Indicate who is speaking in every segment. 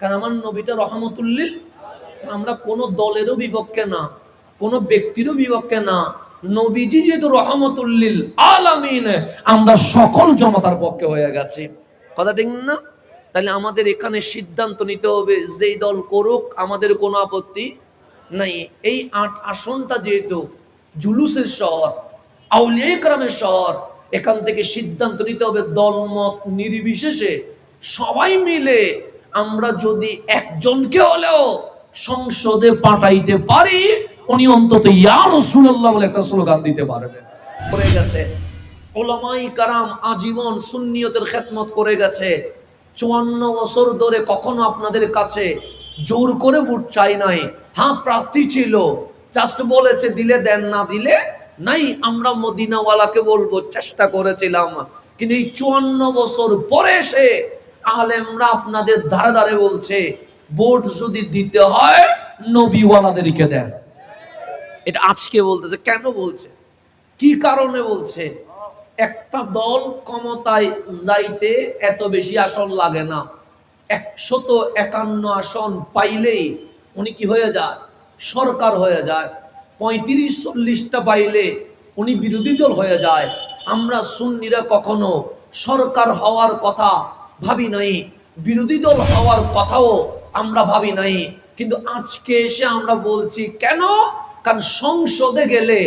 Speaker 1: কারণ আমার নবীটা রহমতুল্লিল আমরা কোনো দলেরও বিপক্ষে না, কোনো ব্যক্তিরও বিপক্ষে না। নবীজি যেহেতু রহমতুল্লিল আলামিন, আমরা সকল জনতার পক্ষে হয়ে গেছে। কথা ঠিক না? তাহলে আমাদের এখানে সিদ্ধান্ত নিতে হবে, যেই দল করুক, আমাদের কোনো আপত্তি নাই। এই আট আসনটা যেহেতু জুলুসের শহর আউলিয়া ইকরামের শহর, এখান থেকে সিদ্ধান্ত নিতে হবে দলমত নির্বিশেষে সবাই মিলে আমরা যদি একজনকে হলেও সংসদে পাঠাইতে পারি, উনি অন্তত ইয়া বলে একটা স্লোগান দিতে পারবেন করে গেছে, ওলামাই কারাম আজীবন সুন্নিয়তের খেদমত করে গেছে। চুয়ান্ন বছর ধরে কখনো আপনাদের কাছে জোর করে ভোট চাই নাই। হ্যাঁ প্রার্থী ছিল জাস্ট বলেছে দিলে দেন, না দিলে নাই। আমরা মদিনাওয়ালাকে বলব, চেষ্টা করেছিলাম। কিন্তু এই চুয়ান্ন বছর পরে এসে আলেমরা আপনাদের ধারে ধারে বলছে, ভোট যদি দিতে হয়, নবীওয়ালাদেরকে দেন। এটা আজকে বলতেছে, কেন বলছে? কি কারণে বলছে? একটা দল ক্ষমতায় যাইতে এত বেশি আসন লাগে না। একশত একান্ন আসন পাইলেই উনি কি হয়ে যায়? সরকার হয়ে যায়। পঁয়ত্রিশ, চল্লিশটা পাইলে উনি বিরোধী দল হয়ে যায়। আমরা সুন্নিরা কখনো সরকার হওয়ার কথা ভাবি নাই। বিরোধী দল হওয়ার কথাও আমরা ভাবি নাই। কিন্তু আজকে এসে আমরা বলছি, কেন? কারণ সংসদে গেলে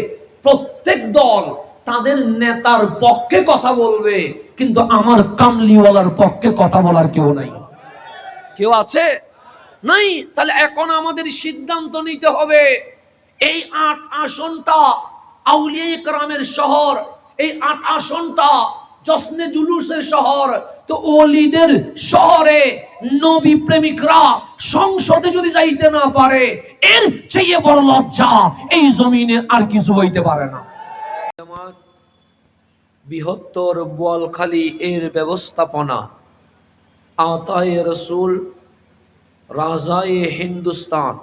Speaker 1: প্রত্যেক দল তাদের নেতার পক্ষে কথা বলবে, কিন্তু আমার কামলিওয়ালার পক্ষে কথা বলার কেউ নাই। কেউ আছে? নাই? তাহলে এখন আমাদের সিদ্ধান্ত নিতে হবে। এই আট আসনটা আউলিয়া ইকরামের শহর, এই আট আসনটা জসনে জুলুসের শহর তো ওলিদের শহরে নবী প্রেমিকরা সংসদে যদি যাইতে না পারে, এর চেয়ে বড় লজ্জা, এই জমিনে আর কিছু হইতে পারে না। বৃহত্তর বোয়ালখালী এর ব্যবস্থাপনা, আতায় রসুল, রাজায়ে হিন্দুস্তান,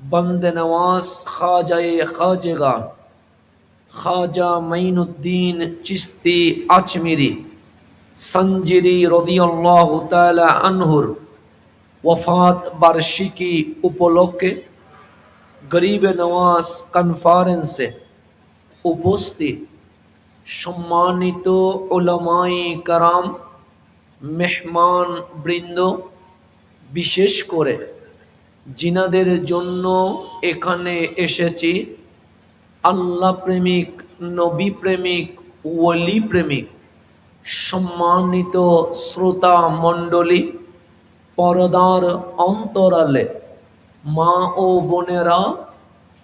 Speaker 1: বন্দে নওয়াজ, খাজায়ে খাজেগা, খাজা মাইনুদ্দিন চিস্তি আচমিরি সঞ্জিরি রদিয়াল্লাহ তাআলা আনহুর ওফাত বার্ষিকী উপলক্ষে গরিব নওয়াজ কনফারেন্সে উপস্থিত সম্মানিত ওলামাই কারাম, মেহমান বৃন্দ, বিশেষ করে জিনাদের জন্য এখানে এসেছি। আল্লাহ প্রেমিক, নবী প্রেমিক ওলি প্রেমিক সম্মানিত শ্রোতা মণ্ডলী, পরদার অন্তরালে মা ও বোনেরা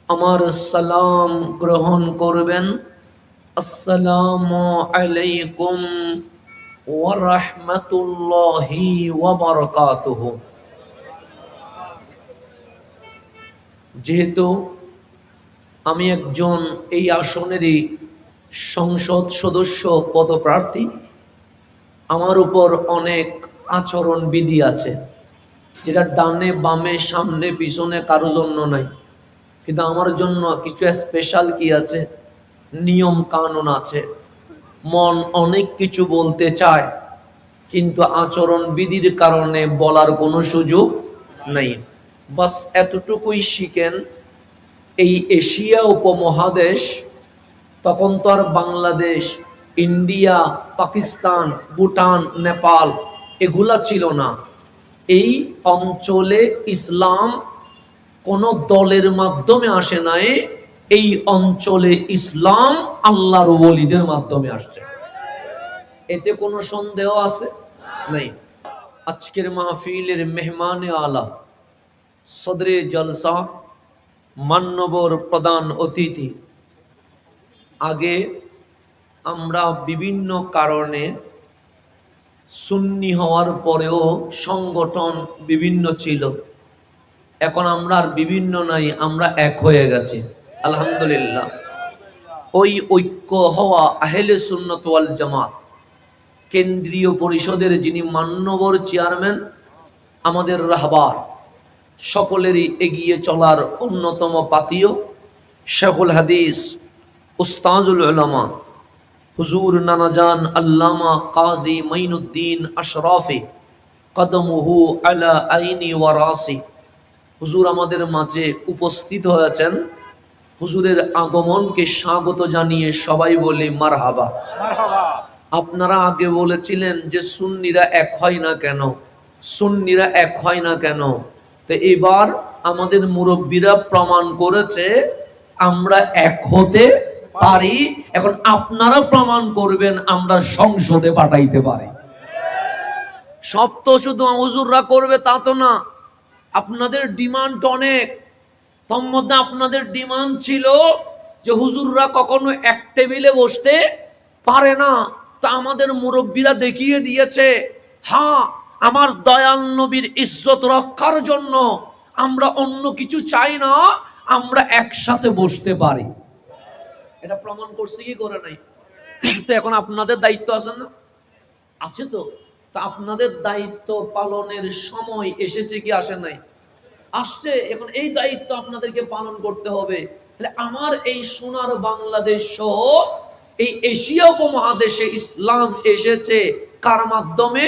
Speaker 1: আমার সালাম গ্রহণ করবেন। আসসালামু আলাইকুম ওয়া রাহমাতুল্লাহি ওয়া বারাকাতুহু। যেহেতু আমি একজন এই আসনেরই সংসদ সদস্য, পদপ্রার্থী আমার উপর অনেক আচরণ বিধি আছে, যেটা ডানে, বামে, সামনে, পিছনে কারও জন্য নাই। কিন্তু আমার জন্য কিছু স্পেশাল কি আছে? নিয়ম কানুন আছে। মন অনেক কিছু বলতে চায়, কিন্তু আচরণ বিধির কারণে বলার কোনো সুযোগ নেই। বাস এতটুকুই শিখেন, এই এশিয়া উপমহাদেশ, তখন তো আর বাংলাদেশ ইন্ডিয়া, পাকিস্তান, ভুটান, নেপাল, এগুলা ছিল না। এই অঞ্চলে ইসলাম কোন দলের মাধ্যমে আসে নাই, এই অঞ্চলে ইসলাম আল্লাহর ওলিদের মাধ্যমে আসছে। এতে কোনো সন্দেহ আছে? নাই। আজকের মাহফিলের মেহমানে আলা, সদরে জলসা, মান্যবর প্রধান অতিথি। আগে আমরা বিভিন্ন কারণে সুন্নি হওয়ার পরেও সংগঠন বিভিন্ন ছিল। এখন আমরা আর বিভিন্ন নাই, আমরা এক হয়ে গেছি। আলহামদুলিল্লাহ। ওই ঐক্য হওয়া আহেলে সুন্নত ওয়াল জামাত, কেন্দ্রীয় পরিষদের যিনি মান্যবর চেয়ারম্যান, আমাদের রাহবার, সকলেরই এগিয়ে চলার অন্যতম পাতীয় শেখুল হাদিস, উস্তাজুল উলামা। হুজুর নানাজান আল্লামা কাজী মাইনুদ্দিন আশরাফি কদমহু আলা আইনি ওয়ারাসি হুজুর আমাদের মাঝে উপস্থিত হয়েছেন। হুজুরের আগমনকে স্বাগত জানিয়ে সবাই বলি মারহাবা। আপনারা আগে বলেছিলেন যে সুন্নিরা এক হয় না কেন? সুন্নিরা এক হয় না কেন? তো এবার আমাদের মুরব্বীরা প্রমাণ করেছে আমরা এক হতে পারি, এখন আপনারা প্রমাণ করবেন, আমরা সংসদে পাঠাইতে পারি। সব তো শুধু হুজুররা করবে, তা তো না। আপনাদের ডিমান্ড অনেক। তোর মধ্যে আপনাদের ডিমান্ড ছিল যে হুজুররা কখনো এক টেবিলে বসতে পারে না। তা আমাদের মুরব্বীরা দেখিয়ে দিয়েছে হ্যাঁ আমার দয়াল নবীর ইজ্জত রক্ষার জন্য আমরা অন্য কিছু চাই না, আমরা একসাথে বসতে পারি। এটা প্রমাণ করছে কি করে নাই? তো এখন আপনাদের দায়িত্ব আছে না? আছে তো। তা আপনাদের দায়িত্ব পালনের সময় এসেছে কি আসে নাই? আসছে, এখন এই দায়িত্ব আপনাদেরকে পালন করতে হবে। তাহলে আমার এই সোনার বাংলাদেশ সহ এই এশিয়া উপমহাদেশে ইসলাম এসেছে কার মাধ্যমে?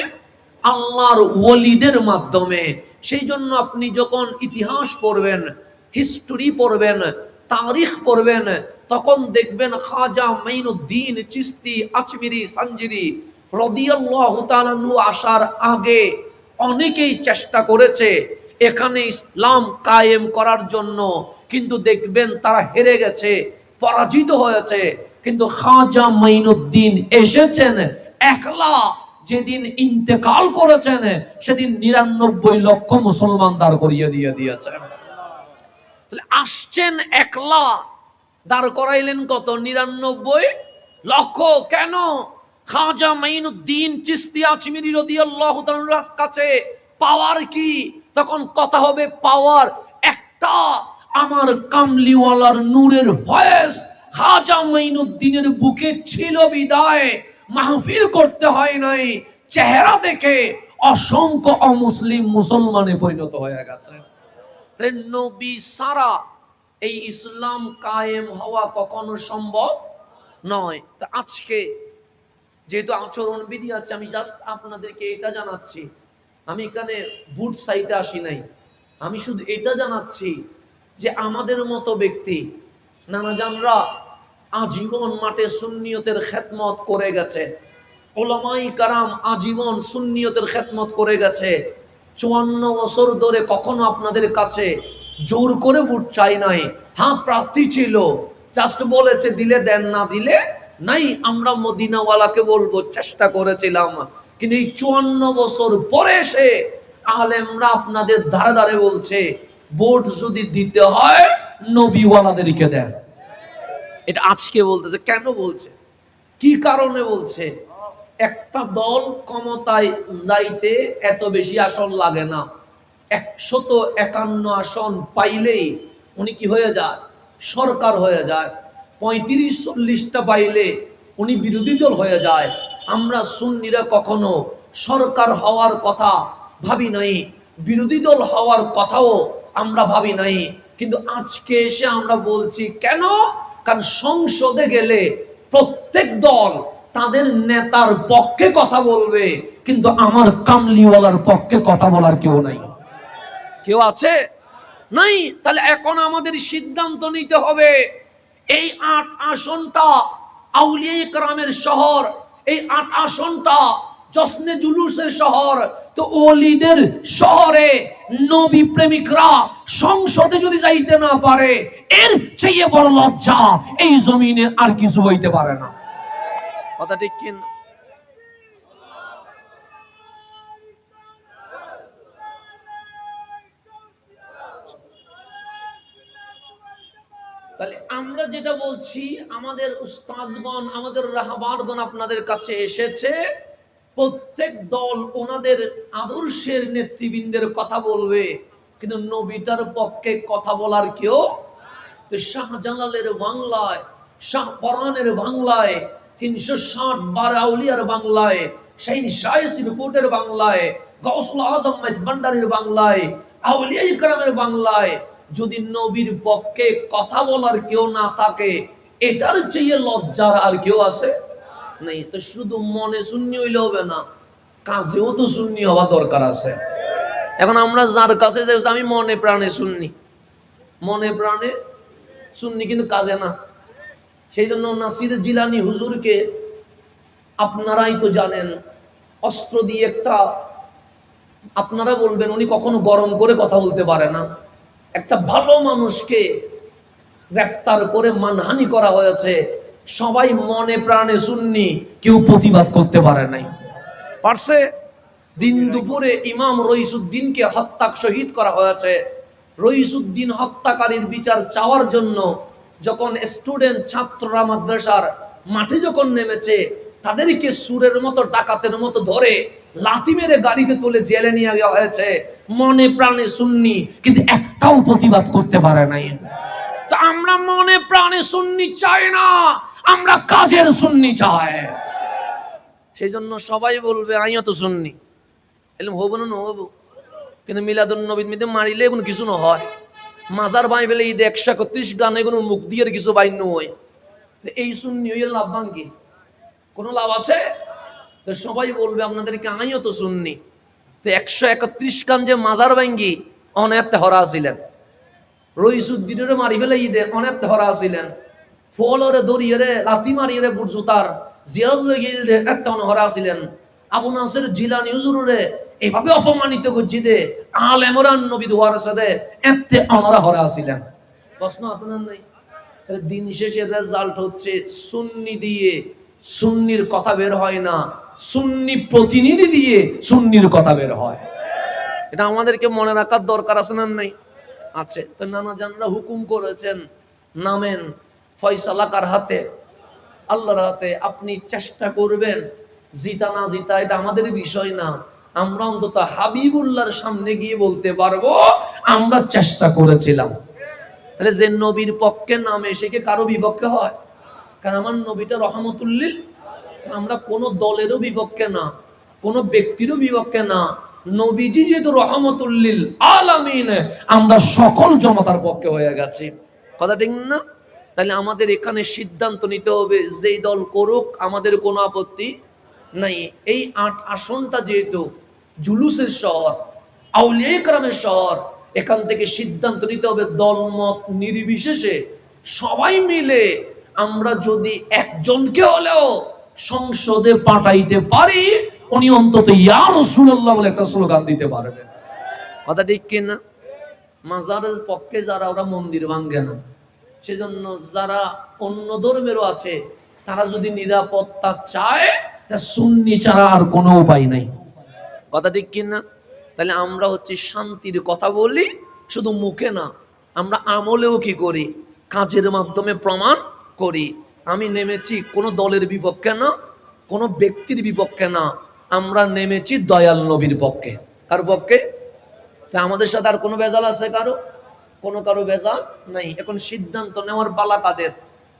Speaker 1: আল্লাহর ওলিদের মাধ্যমে। সেই জন্য আপনি যখন ইতিহাস পড়বেন হিস্টোরি পড়বেন, তারিখ পড়বেন তখন দেখবেন খাজা মাইনুদ্দিন চিস্তি আচমিরি সঞ্জিরি তাআলা আসার আগে অনেকেই চেষ্টা করেছে এখানে ইসলাম কায়েম করার জন্য। কিন্তু দেখবেন তারা হেরে গেছে, পরাজিত হয়েছে। কিন্তু খাজা মাইনুদ্দিন এসেছেন একলা। যেদিন ইন্তেকাল করেছেন, সেদিন নিরানব্বই লক্ষ মুসলমান দাঁড় করিয়ে দিয়ে দিয়েছেন। আসছেন একলা। দাঁড় করাইলেন কত? নিরানব্বই? লক্ষ কেন? খাজা মাইনুদ্দিন চিস্তি আচমিরি রাদিয়াল্লাহু কাছে পাওয়ার কি? তখন কথা হবে পাওয়ার একটা। আমার কামলিওয়ালার নূরের ভয়েস খাজা মাইনুদ্দিনের বুকে ছিল বিদায়। মাহফিল করতে হয় নাই। চেহারা দেখে অসংখ্য অমুসলিম মুসলমানে পরিণত হয়ে গেছে। নবী সারা এই ইসলাম কায়েম হওয়া কখনো সম্ভব নয়। তা আজকে যেহেতু আচরণ বিধি আছে, আমি জাস্ট আপনাদেরকে এটা জানাচ্ছি। আমি এখানে বুট সাইটে আসি নাই। আমি শুধু এটা জানাচ্ছি যে আমাদের মতো ব্যক্তি, নানা জানরা আজীবন মাঠে সুন্নিয়তের খেদমত করে গেছে। ওলামাই কারাম আজীবন সুন্নিয়তের খেদমত করে গেছে। চুয়ান্ন বছর ধরে কখনো আপনাদের কাছে জোর করে ভোট চাই নাই। হ্যাঁ প্রার্থী ছিল। জাস্ট বলেছে, দিলে দেন, না দিলে নাই। আমরা মদিনাওয়ালাকে বলব, চেষ্টা করেছিলাম। কিন্তু এই চুয়ান্ন বছর পরে এসে আলেমরা আপনাদের ধারে ধারে বলছে, ভোট যদি দিতে হয়, নবীওয়ালাদেরকে দেন। এটা আজকে বলতেছে। কেন বলছে? কি কারণে বলছে? একটা দল ক্ষমতায় যাইতে এত বেশি আসন লাগে না। একশত একান্ন আসন পাইলেই উনি কি হয়ে যায়? সরকার হয়ে যায়। পঁয়ত্রিশ চল্লিশটা পাইলে উনি বিরোধী দল হয়ে যায়। আমরা সুন্নিরা কখনো সরকার হওয়ার কথা ভাবি নাই, বিরোধী দল হওয়ার কথাও আমরা ভাবি নাই। কিন্তু আজকে এসে আমরা বলছি, কেন? কারণ সংসদে গেলে প্রত্যেক দল তাদের নেতার পক্ষে কথা বলবে, কিন্তু আমার কামলিওয়ালার পক্ষে কথা বলার কেউ নাই। কেউ আছে? নাই, তাহলে এখন আমাদের সিদ্ধান্ত নিতে হবে। এই আট আসনটা আউলিয়া ইকরামের শহর, এই আট আসনটা জসনে জুলুসের শহর, তো ওলিদের শহরে নবী প্রেমিকরা সংসদে যদি যাইতে না পারে, এর চেয়ে বড় লজ্জা এই জমিনে আর কিছু হইতে পারে না। কথা ঠিক কিনা? তাহলে আমরা যেটা বলছি, আমাদের উস্তাজগণ আমাদের রাহাবারগণ আপনাদের কাছে এসেছে। প্রত্যেক দল ওনাদের আদর্শের নেতৃবৃন্দের কথা বলবে, কিন্তু নবীটার পক্ষে কথা বলার কেউ তো শাহজালালের বাংলায়, শাহ পরানের বাংলায়, তিনশো ষাট বার আউলিয়ার বাংলায়, শাহিন শাহেসির কোটের বাংলায় গৌসুল আজম ভান্ডারের বাংলায়, আউলিয়া ইকরামের বাংলায় যদি নবীর পক্ষে কথা বলার কেউ না থাকে, এটার চেয়ে লজ্জার আর কেউ আছে? নেই, তো শুধু মনে শূন্য হইলে হবে না, কাজেও তো সুন্নি হওয়া দরকার আছে। এখন আমরা যার কাছে যাই, আমি মনে প্রাণে শুননি মনে প্রাণে শুননি কিন্তু কাজে না। সেই জন্য নাসির জিলানি হুজুরকে আপনারাই তো জানেন, অস্ত্র দিয়ে একটা, আপনারা বলবেন, উনি কখনো গরম করে কথা বলতে পারে না। একটা ভালো মানুষকে গ্রেফতার করে মানহানি করা হয়েছে। সবাই মনে প্রাণে শুননি কেউ প্রতিবাদ করতে পারে নাই। পারছে? দিন দুপুরে ইমাম রইসুদ্দিনকে হত্যা শহীদ করা হয়েছে। রইসুদ্দিন হত্যাকারীর বিচার চাওয়ার জন্য যখন স্টুডেন্ট ছাত্ররা মাদ্রাসার মাঠে যখন নেমেছে, তাদেরকে সুরের মতো, ডাকাতের মতো ধরে লাথি মেরে গাড়িতে তুলে জেলে নিয়ে যাওয়া হয়েছে। মনে প্রাণে শুননি কিন্তু একটাও প্রতিবাদ করতে পারে নাই। তা আমরা মনে প্রাণে শুননি চাই না, আমরা কাজের শুননি চাই। সেই জন্য সবাই বলবে আইও তো শুননি এরকম হব না হব কিন্তু মিলাদুল নবীন মিদে মারিলে কোনো কিছু না হয় মাজার বাই ফেলে ঈদ একশো একত্রিশ গানে কোনো মুখ দিয়ে কিছু বাইন নয়। এই শুননি হইলে লাভ কোনো লাভ আছে? তো সবাই বলবে, আপনাদেরকে আইও তো শুননি তো একশো একত্রিশ যে মাজার হরা ছিলেন মারি ফেলে ঈদে হরা ছিলেন ফলরে দড়িয়ে মারিয়ে একটা হরা ছিলেন আবু নাসের এভাবে অপমানিত করছি দে আলেমরান নবী দুয়ার সাথে এতে আমরা হরা ছিলেন প্রশ্ন আছে না নাই? দিন শেষে রেজাল্ট হচ্ছে সুন্নি দিয়ে, সুন্নির কথা বের হয় না। সুন্নি প্রতিনিধি দিয়ে সুন্নির কথা বের হয়। এটা আমাদেরকে মনে রাখার দরকার আছে না নাই? আছে। তো নানা জানরা হুকুম করেছেন, নামেন, ফয়সালা কার হাতে? আল্লাহর হাতে। আপনি চেষ্টা করবেন, জিতা না জিতা, এটা আমাদের বিষয় না। আমরা অন্তত হাবিবুল্লাহর সামনে গিয়ে বলতে পারব, আমরা চেষ্টা করেছিলাম। তাহলে যে নবীর পক্ষে নামে সে কি কারও বিপক্ষে হয়? কারণ আমার নবীটা রহমতুল্লিল আমরা কোন দলেরও বিপক্ষে না, কোন ব্যক্তিরও বিপক্ষে না। নবীজি যেহেতু রহমতুল্লিল আলামিন, আমরা সকল জনতার পক্ষে হয়ে গেছি। কথা ঠিক না? তাহলে আমাদের এখানে সিদ্ধান্ত নিতে হবে, যেই দল করুক, আমাদের কোনো আপত্তি নাই। এই আট আসনটা যেহেতু জুলুসের শহর, আউলিয়া ইকরামের শহর, এখান থেকে সিদ্ধান্ত নিতে হবে দলমত নির্বিশেষে সবাই মিলে আমরা যদি একজনকে হলেও সংসদে পাঠাইতে পারি, উনি অন্তত ইয়া রাসূলুল্লাহ বলে একটা স্লোগান দিতে পারবেন। কথা ঠিক কিনা মাজারের পক্ষে যারা ওরা মন্দির ভাঙ্গে না। সেজন্য যারা অন্য ধর্মেরও আছে, তারা যদি নিরাপত্তা চায় সুন্নি ছাড়া আর কোনো উপায় নাই। কথা ঠিক কিনা তাহলে আমরা হচ্ছে শান্তির কথা বলি, শুধু মুখে না, আমরা আমলেও কি করি? কাজের মাধ্যমে প্রমাণ করি। আমি নেমেছি কোনো দলের বিপক্ষে না, কোনো ব্যক্তির বিপক্ষে না, আমরা নেমেছি দয়াল নবীর পক্ষে। কার পক্ষে? তা আমাদের সাথে আর কোনো বেজাল আছে কারও? কোনো কারও বেজাল নাই। এখন সিদ্ধান্ত নেওয়ার পালা কাদের?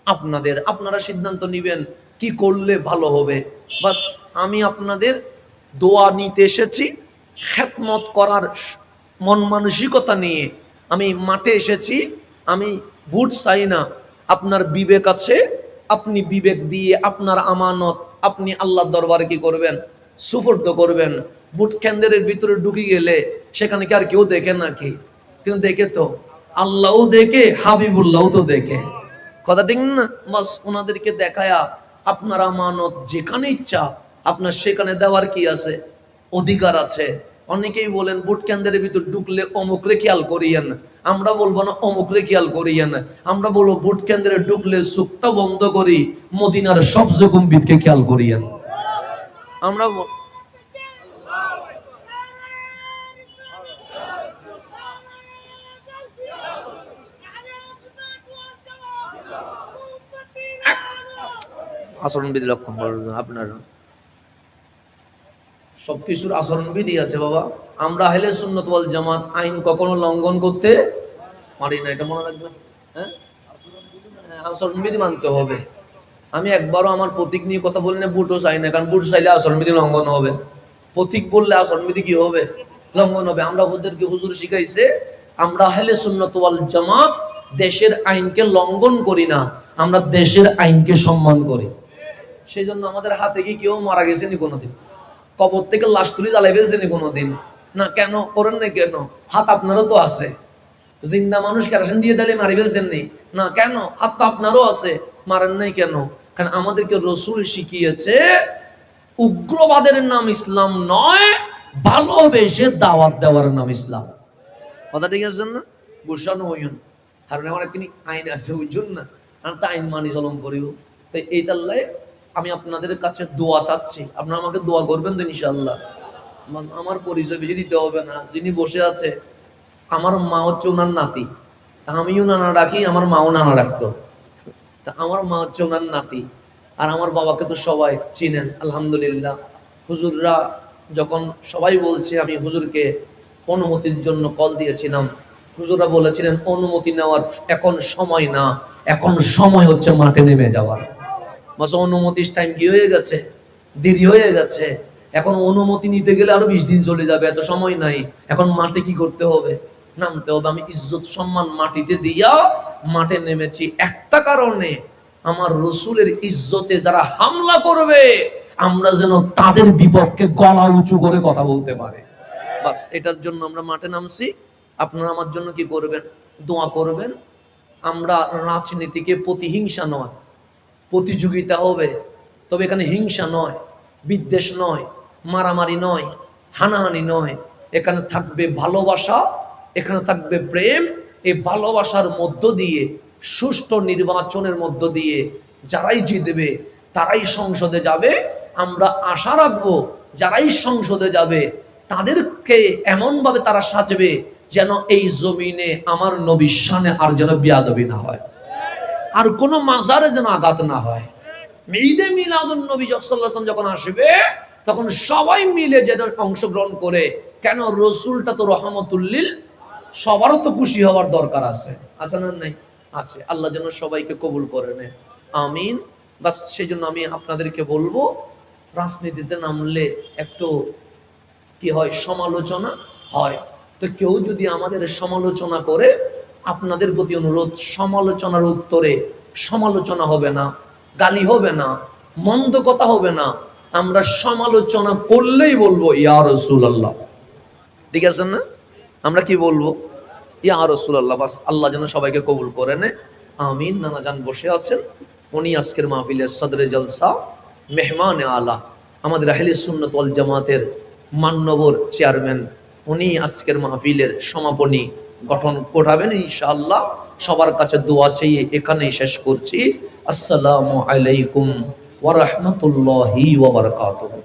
Speaker 1: আপনাদের। আপনারা সিদ্ধান্ত নিবেন কি করলে ভালো হবে। বাস, আমি আপনাদের দোয়া নিতে এসেছি খেতমত করার মন মানসিকতা নিয়ে। আমি মাঠে এসেছি, আমি ভোট চাই না। আপনার বিবেক আছে আপনি বিবেক দিয়ে আপনার আমানত আপনি আল্লাহর দরবারে কি করবেন? সুফর্দ করবেন। বুট কেন্দ্রের ভিতরে ঢুকে গেলে সেখানে কি আর কেউ দেখে নাকি? কিন্তু দেখে তো? আল্লাহও দেখে, হাবিবুল্লাহও তো দেখে। কথা ঠিক না? বাস ওনাদেরকে দেখায়া আপনার আমানত যেখানে ইচ্ছা, আপনার সেখানে দেওয়ার কি আছে? অধিকার আছে। অনেকেই বলেন বুট কেন্দ্রের ভিতর ঢুকলে অমুকরে খেয়াল করিয়েন। আমরা বলব না অমুকরে খেয়াল করিয়েন। আমরা বলব বুট কেন্দ্রে ঢুকলে সুখটা বন্ধ করি, মদিনার সব জকুম্বিদকে খেয়াল করিয়েন। আমরা আচরণবিধি লক্ষণ আপনার। সবকিছুর আচরণবিধি আছে বাবা। আমরা হেলে সুন্নত ওয়াল জামাত আইন কখনো লঙ্ঘন করতে পারি না এটা মনে রাখবেন। হ্যাঁ? হ্যাঁ, আচরণবিধি মানতে হবে। আমি একবারও আমার প্রতীক নিয়ে কথা বলি না বুটও চাই না কারণ বুট চাইলে আচরণবিধি লঙ্ঘন হবে। প্রতীক বললে আচরণবিধি কি হবে? লঙ্ঘন হবে। আমরা ওদেরকে হুজুর শিখাইছে আমরা হেলে সুন্নত ওয়াল জামাত দেশের আইনকে লঙ্ঘন করি না আমরা দেশের আইনকে সম্মান করি। সেই জন্য আমাদের হাতে কি কেউ মারা গেছেনি কোনোদিন? কবর থেকে লাশ তুলে জ্বালাই ফেলছেন কোনোদিন? না, কেন? করেন না কেন? হাত আপনারও তো আছে। জিন্দা মানুষ কেরাসিন দিয়ে দিলে মারি ফেলছেন নি না কেন? হাত তো আপনারও আছে। মারেন নাই কেন? কারণ আমাদেরকে রসুল শিখিয়েছে, উগ্রবাদের নাম ইসলাম নয়, ভালোবেসে দাওয়াত দেওয়ার নাম ইসলাম। কথা ঠিক আছে না? গোসানো হইন কারণ আমার একটি আইন আছে বুঝুন না আর তা আইন মানি চলন করিও তাই এই তাল্লায় আমি আপনাদের কাছে দোয়া চাচ্ছি। আপনারা আমাকে দোয়া করবেন তো ইনশাল্লাহ আমার- পরিচয় বেশি দিতে হবে না। যিনি বসে আছে, আমার মা হচ্ছে ওনার নাতি। আমিও নানা রাখি আমার মাও নানা রাখতো তা আমার মা হচ্ছে ওনার নাতি। আর আমার বাবাকে তো সবাই চিনেন, আলহামদুলিল্লাহ। হুজুররা যখন সবাই বলছে, আমি হুজুরকে অনুমতির জন্য কল দিয়েছিলাম। হুজুররা বলেছিলেন, অনুমতি নেওয়ার এখন সময় না। এখন সময় হচ্ছে মাঠে নেমে যাওয়ার। মাসে অনুমতির টাইম কি হয়ে গেছে? দেরি হয়ে গেছে। এখন অনুমতি নিতে গেলে আরও বিশ দিন চলে যাবে, এত সময় নাই। এখন মাঠে কি করতে হবে? নামতে হবে। আমি ইজ্জত সম্মান মাটিতে দিয়া মাঠে নেমেছি। একটা কারণে আমার রসুলের ইজ্জতে যারা হামলা করবে, আমরা যেন তাদের বিপক্ষে গলা উঁচু করে কথা বলতে পারে। বাস, এটার জন্য আমরা মাঠে নামছি। আপনারা আমার জন্য কি করবেন? দোয়া করবেন। আমরা রাজনীতিকে প্রতিহিংসা নয় প্রতিযোগিতা হবে। তবে এখানে হিংসা নয়, বিদ্বেষ নয়, মারামারি নয়, হানাহানি নয়। এখানে থাকবে ভালোবাসা, এখানে থাকবে প্রেম। এই ভালোবাসার মধ্য দিয়ে, সুষ্ঠু নির্বাচনের মধ্য দিয়ে যারাই জিতবে, তারাই সংসদে যাবে। আমরা আশা রাখব, যারাই সংসদে যাবে, তাদেরকে এমনভাবে তারা সাজবে যেন এই জমিনে আমার নবীর সানে আর যেন বিয়াদবি না হয়। আর কোনো মাজারে যেন আঘাত না হয়। ঈদে মিলাদুন নবী সাল্লাম যখন আসবে, তখন সবাই মিলে যেন অংশগ্রহণ করে, কেন রসুলটা তো রহমতুল্লিল সবারও তো খুশি হওয়ার দরকার আছে। আছে না নাই? আছে। আল্লাহ যেন সবাইকে কবুল করে নেয়। আমিন। বাস সেই জন্য আমি আপনাদেরকে বলব, রাজনীতিতে নামলে একটু কি হয়? সমালোচনা হয়। তো কেউ যদি আমাদের সমালোচনা করে আপনাদের প্রতি অনুরোধ, সমালোচনার উত্তরে সমালোচনা হবে না, গালি হবে না, মন্দ কথা হবে না, আমরা সমালোচনা করলেই বলব, ইয়া রসুল্লাহ ঠিক আছে না? আমরা কি বলব? ইয়া রসুল্লাহ বাস আল্লাহ যেন সবাইকে কবুল করে নে আমিন নানা যান বসে আছেন। উনি আজকের মাহফিলের সদরে জলসা, মেহমান আলা, আমাদের আহলে সুন্নত জামাতের মান্যবর চেয়ারম্যান। উনি আজকের মাহফিলের সমাপনী গঠন করাবেন, ইনশাআল্লাহ। সবার কাছে দোয়া চেয়ে এখানে শেষ করছি। আসসালামু আলাইকুম ওয়া রাহমাতুল্লাহি ওয়া বারাকাতুহু।